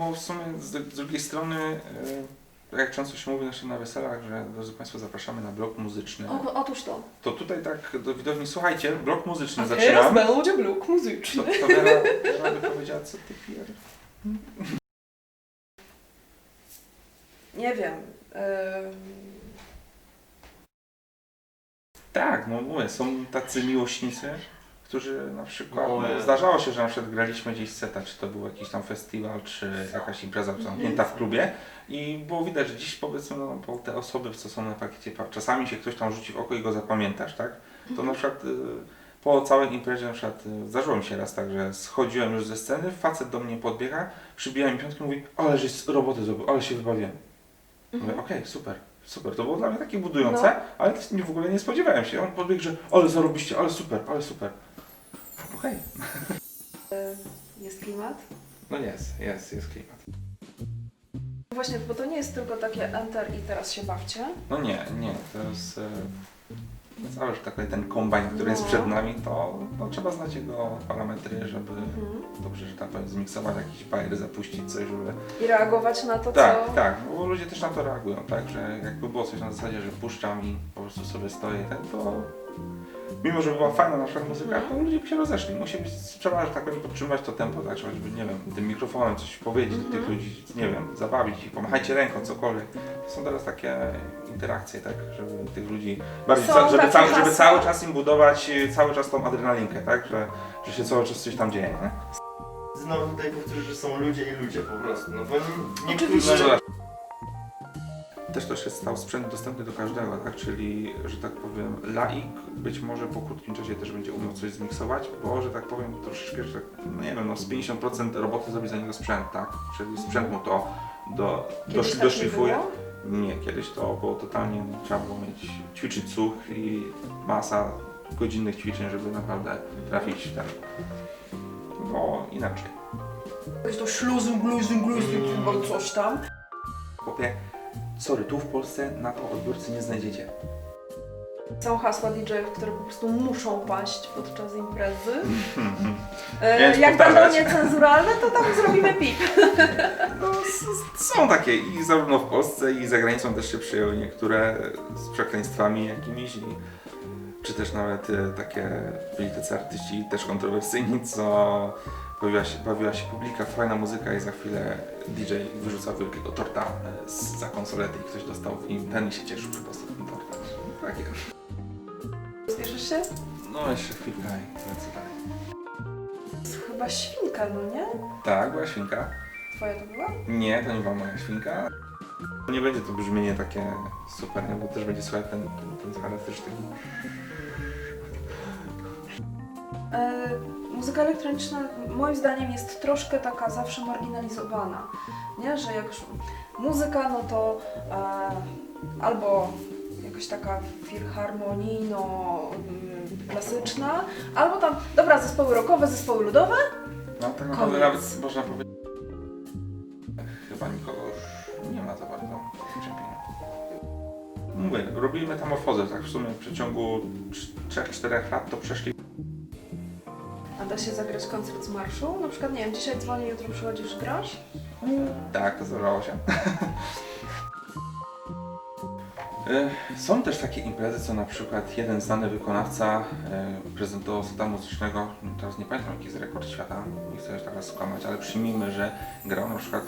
bo w sumie z, drugiej strony, e, jak często się mówi naszym na weselach, że drodzy Państwo zapraszamy na blok muzyczny, O, otóż to. to tutaj tak do widowni, słuchajcie, blok muzyczny A teraz zaczynam. będzie blok To, muzyczny. to Wera, Wera by powiedziała, co ty pier... Nie wiem. em, Tak, no mówię, są tacy miłośnicy, którzy na przykład, No, no, ja- zdarzało się, że na przykład graliśmy gdzieś seta, czy to był jakiś tam festiwal, czy jakaś impreza zamknięta w klubie i było widać, że dziś powiedzmy, no, bo te osoby, co są na pakiecie, pa- czasami się ktoś tam rzuci w oko i go zapamiętasz, tak? To na przykład y, po całej imprezie na przykład y, zdarzyło mi się raz tak, że schodziłem już ze sceny, facet do mnie podbiega, przybija mi piątkę i mówi, ale żeś roboty zrobił, ale się wybawiłem. Mówię, okej, super, super. To było dla mnie takie budujące, No. ale w ogóle nie spodziewałem się. On podbiegł, że ale zarobiście, ale super, ale super. Okej. Jest klimat? No jest, jest, jest klimat. Właśnie, bo to nie jest tylko takie enter i teraz się bawcie. No nie, nie, to jest e, cały że tak powiem, ten kombajn, który jest No. przed nami, to no, trzeba znać jego parametry, żeby Mhm. dobrze, że tak powiem, zmiksować jakiś bajer, zapuścić coś, żeby... I reagować na to, Tak, co... tak, bo ludzie też na to reagują, tak, że jakby było coś na zasadzie, że puszczam i po prostu sobie stoję, tak, to mimo, że była fajna na przykład muzyka, Mhm. to ludzie by się rozeszli. Musi być, trzeba, że tak powiem, podtrzymywać to tempo, tak, żeby, nie wiem, tym mikrofonem coś powiedzieć do tych Mhm. ludzi, nie wiem, zabawić ich, pomachajcie ręką, cokolwiek. To są teraz takie interakcje, tak, żeby tych ludzi bardziej, Są ca- żeby, takie cały, żeby hasła. cały czas im budować y, cały czas tą adrenalinkę, tak, że, że się cały czas coś tam dzieje, nie? Znowu tutaj powtórzę, że są ludzie i ludzie po prostu. No bo niektórzy... Oczywiście. Też też jest stał sprzęt dostępny do każdego, tak? Czyli, że tak powiem, laik być może po krótkim czasie też będzie umiał coś zmiksować, bo, że tak powiem, troszeczkę, że tak, no nie wiem, no z 50% roboty zrobi za niego sprzęt, tak? Czyli sprzęt mu to do, dosz, tak nie doszlifuje. Nie, kiedyś to było totalnie, trzeba było mieć, ćwiczyć słuch i masa godzinnych ćwiczeń, żeby naprawdę trafić w ten, bo inaczej. Jest to śluzu, gluzu, gluzu, chyba coś tam. Sorry, tu w Polsce na to odbiorcy nie znajdziecie. Są hasła DJ-ów, które po prostu muszą paść podczas imprezy. E, Więc jak będą powtarzać. niecenzuralne, to tam zrobimy pip. No, s- są takie i zarówno w Polsce i za granicą też się przyjęły niektóre z przekleństwami jakimiś i, czy też nawet e, takie byli tacy artyści też kontrowersyjni, co bawiła się, bawiła się publika, fajna muzyka i za chwilę DJ wyrzucał wielkiego torta e, z, za konsolety i ktoś dostał w nim ten i się cieszył, że dostał ten torta. Takie. Spieszysz się? No jeszcze chwilkę i lecę dalej. Chyba świnka, no nie? Tak, była świnka. Twoja to była? Nie, to nie była moja świnka. Nie będzie to brzmienie takie super, nie? bo też będzie słychać ten, ten, ten charakterystyczny. E, muzyka elektroniczna moim zdaniem jest troszkę taka zawsze marginalizowana, nie? Że jak już muzyka, no to e, albo jakaś taka filharmonijno-klasyczna, albo tam, dobra, zespoły rockowe, zespoły ludowe, No tak Koniec. naprawdę nawet można powiedzieć. Mówię, robili metamorfozę, tak w sumie w przeciągu 3-4 lat to przeszli. a da się zagrać koncert z marszu. Na przykład, nie wiem, dzisiaj dzwonię, jutro przychodzisz, grasz. Tak, to zdarzało się. Y, Są też takie imprezy, co na przykład jeden znany wykonawca y, prezentował seta muzycznego, teraz nie pamiętam jaki jest rekord świata, nie chcę już teraz skłamać, ale przyjmijmy, że grał na przykład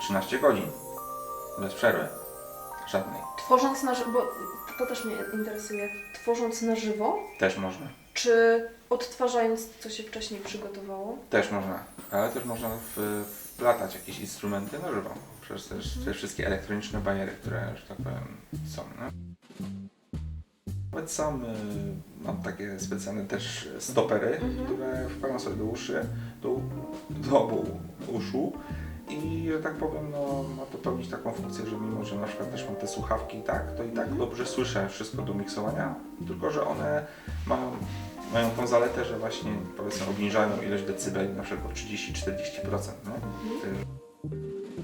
13 godzin, bez przerwy, żadnej. Tworząc na żywo, bo to też mnie interesuje, tworząc na żywo, Też można, czy odtwarzając, co się wcześniej przygotowało? też można, ale też można w, wplatać jakieś instrumenty na żywo, przez też te wszystkie elektroniczne bariery, które, że tak powiem, są. No. Nawet sam y, mam takie specjalne też stopery, Mhm. które wkładam sobie do uszy, do, do obu uszu i że tak powiem, no, ma to pełnić taką funkcję, że mimo, że na przykład też mam te słuchawki, tak, to i tak Mhm. dobrze słyszę wszystko do miksowania, tylko że one mają, mają tą zaletę, że właśnie powiedzmy obniżają ilość decybeli na przykład o 30-40%, nie? Ty-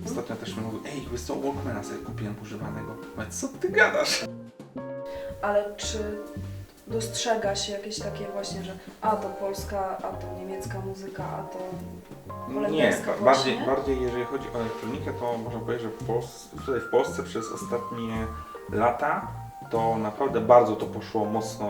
Ostatnio też mi mówił, ej, wiesz co, Walkmana sobie kupiłem używanego. Mówię, co ty gadasz? Ale czy dostrzega się jakieś takie właśnie, że a to polska, a to niemiecka muzyka, a to... Nie, bardziej, bardziej jeżeli chodzi o elektronikę, to można powiedzieć, że w Pols- tutaj w Polsce przez ostatnie lata to naprawdę bardzo to poszło mocno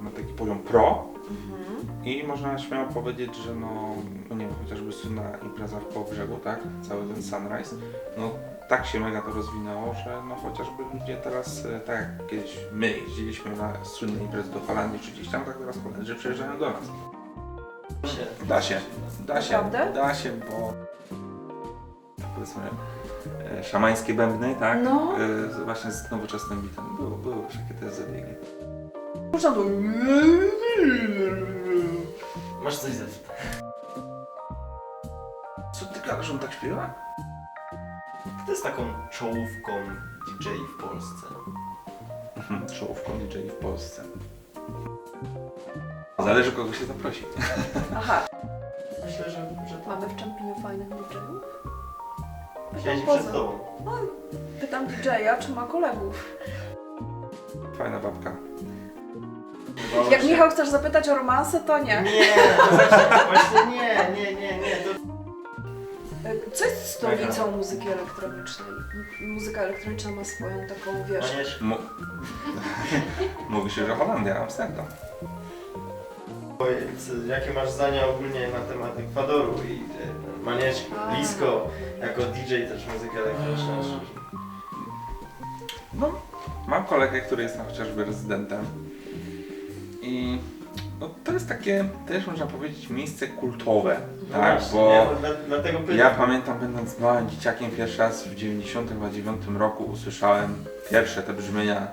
na taki poziom pro Mhm. i można śmiało powiedzieć, że no, no nie wiem, chociażby słynna impreza w Kołobrzegu, tak, cały ten Sunrise, no tak się mega to rozwinęło, że no chociażby ludzie teraz, e, tak jak kiedyś my jeździliśmy na słynne imprezy do Holandii czy gdzieś tam, tak teraz Holendrzy przyjeżdżają do nas. Się. Da się, da się, Naprawdę? da się, bo powiedzmy e, szamańskie bębny, tak? No. E, właśnie z nowoczesnym bitem. Były, były już takie te zabiegi. Można było... Masz coś ze Co ty gadasz, on tak śpiewa? Kto jest taką czołówką DJ w Polsce? Mhm, Czołówką DJ w Polsce. Zależy kogo się zaprosi. Aha, Myślę, że, że to mamy w Czempinie fajnych DJ-ów? siedzi poza. przed tobą. Pytam DJ-a, czy ma kolegów. Fajna babka. Jak Michał chcesz zapytać o romanse, to nie. Nie, no właśnie, właśnie nie, nie, nie, nie. To... Co jest stolicą muzyki elektronicznej? M- Muzyka elektroniczna ma swoją taką, wiesz... Mu- Mówi się, że Holandia, Amsterdam. Powiedz, jakie masz zdania ogólnie na temat Ekwadoru i Maniesz A. blisko, jako DJ też muzyka elektroniczna. No, mam kolegę, który jest tam chociażby rezydentem. I no, to jest takie, też można powiedzieć, miejsce kultowe, No tak? właśnie, Bo dla, dlatego pytam. ja pamiętam, będąc małym dzieciakiem, pierwszy raz w 99 roku usłyszałem pierwsze te brzmienia.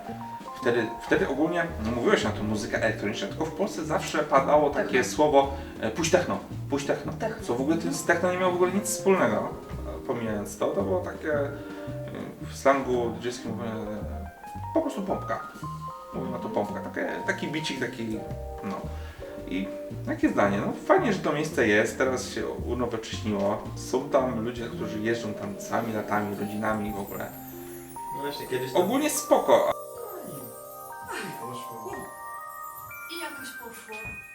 Wtedy, wtedy ogólnie no, mówiło się na to muzyka elektroniczna, tylko w Polsce zawsze padało takie Techno. słowo e, puść techno, puść techno. Techno. Co w ogóle to z techno nie miało w ogóle nic wspólnego. e, Pomijając to, to było takie e, w slangu mówię, e, po prostu pompka. Mówimy na to pompka, takie, taki bicik, taki no. I jakie zdanie? No fajnie, że to miejsce jest, teraz się unowocześniło. Są tam ludzie, którzy jeżdżą tam całymi latami, rodzinami w ogóle. No właśnie, kiedyś to... Ogólnie spoko. for?